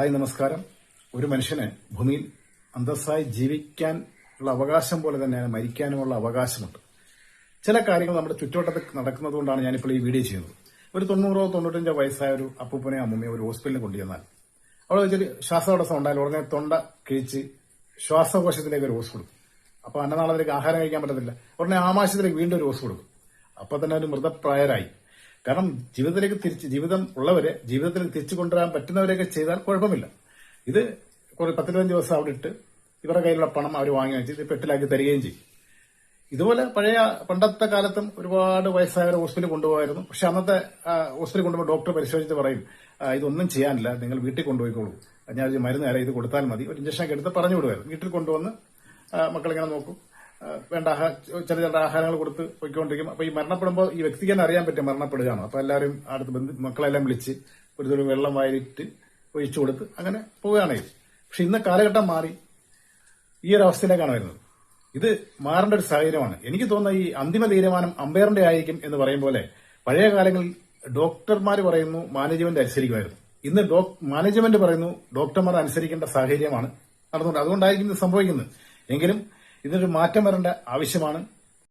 Hi നമസ്കാരം. ഒരു മനുഷ്യന് ഭൂമിയിൽ അന്തസ്സായി ജീവിക്കാൻ ഉള്ള അവകാശം പോലെ തന്നെയാണ് മരിക്കാനുമുള്ള അവകാശമുണ്ട്. ചില കാര്യങ്ങൾ നമ്മുടെ ചുറ്റുവട്ടത്ത് നടക്കുന്നത് കൊണ്ടാണ് ഞാനിപ്പോൾ ഈ വീഡിയോ ചെയ്യുന്നത്. ഒരു തൊണ്ണൂറോ തൊണ്ണൂറ്റഞ്ചോ വയസ്സായ ഒരു അപ്പൂപ്പനെ അമ്മൂമ്മയെ ഒരു ഹോസ്പിറ്റലിൽ കൊണ്ടുചെന്നാൽ അവിടെ വെച്ചൊരു ശ്വാസതടസ്സം ഉണ്ടായാൽ ഉടനെ തൊണ്ട കിഴിച്ച് ശ്വാസകോശത്തിലേക്ക് ഒരു ഹോസ് കൊടുക്കും. അപ്പൊ അന്നനാളത്തിലേക്ക് ആഹാരം കഴിക്കാൻ പറ്റത്തില്ല. ഉടനെ ആമാശയത്തിലേക്ക് വീണ്ടും ഒരു ഹോസ് കൊടുക്കും. അപ്പൊ തന്നെ ഒരു മൃതപ്രായരായി. കാരണം ജീവിതത്തിലേക്ക് തിരിച്ച് ജീവിതം ഉള്ളവരെ ജീവിതത്തിലേക്ക് തിരിച്ചു കൊണ്ടുവരാൻ പറ്റുന്നവരെയൊക്കെ ചെയ്താൽ കുഴപ്പമില്ല. ഇത് കുറെ പത്തിരുപത്തഞ്ച് ദിവസം അവിടെ ഇട്ട് ഇവരുടെ കയ്യിലുള്ള പണം അവർ വാങ്ങി വെച്ച് പെട്ടിലാക്കി തരികയും ചെയ്യും. ഇതുപോലെ പഴയ പണ്ടത്തെ കാലത്തും ഒരുപാട് വയസ്സായവരെ ഹോസ്പിറ്റലിൽ കൊണ്ടുപോകായിരുന്നു. പക്ഷെ അന്നത്തെ ഹോസ്പിറ്റലിൽ കൊണ്ടുപോയി ഡോക്ടർ പരിശോധിച്ച് പറയും ഇതൊന്നും ചെയ്യാനില്ല നിങ്ങൾ വീട്ടിൽ കൊണ്ടുപോയിക്കോളൂ. ഞാൻ മരുന്ന് നേരെ ഇത് കൊടുത്താൽ മതി. ഒരു ഇഞ്ചക്ഷൻ ഒക്കെ എടുത്ത് പറഞ്ഞു വിടുമായിരുന്നു വീട്ടിൽ കൊണ്ടുവന്ന് മക്കളിങ്ങനെ നോക്കും. വേണ്ട ചില ചില ആഹാരങ്ങൾ കൊടുത്ത് പോയിക്കൊണ്ടിരിക്കും. അപ്പൊ ഈ മരണപ്പെടുമ്പോൾ ഈ വ്യക്തിക്ക് തന്നെ അറിയാൻ പറ്റും മരണപ്പെടുകയാണ്. അപ്പൊ എല്ലാവരും അടുത്ത് ബന്ധു മക്കളെല്ലാം വിളിച്ച് ഒരു തുള്ളി വെള്ളം വായിട്ട് ഒഴിച്ചു കൊടുത്ത് അങ്ങനെ പോവുകയാണ്. ഇത്. പക്ഷെ ഇന്ന് കാലഘട്ടം മാറി ഈ ഒരു അവസ്ഥയിലേക്കാണ് വരുന്നത്. ഇത് മാറേണ്ട ഒരു സാഹചര്യമാണ്. എനിക്ക് തോന്നുന്ന ഈ അന്തിമ തീരുമാനം അമ്പയറിന്റെ ആയിരിക്കും എന്ന് പറയും പോലെ പഴയ കാലങ്ങളിൽ ഡോക്ടർമാർ പറയുന്നു മാനേജ്മെന്റ് അനുസരിക്കുമായിരുന്നു. ഇന്ന് മാനേജ്മെന്റ് പറയുന്നു ഡോക്ടർമാർ അനുസരിക്കേണ്ട സാഹചര്യമാണ് നടന്നുകൊണ്ട്. അതുകൊണ്ടായിരിക്കും ഇത് സംഭവിക്കുന്നത്. എങ്കിലും ഇതിനൊരു മാറ്റം വരേണ്ട ആവശ്യമാണ്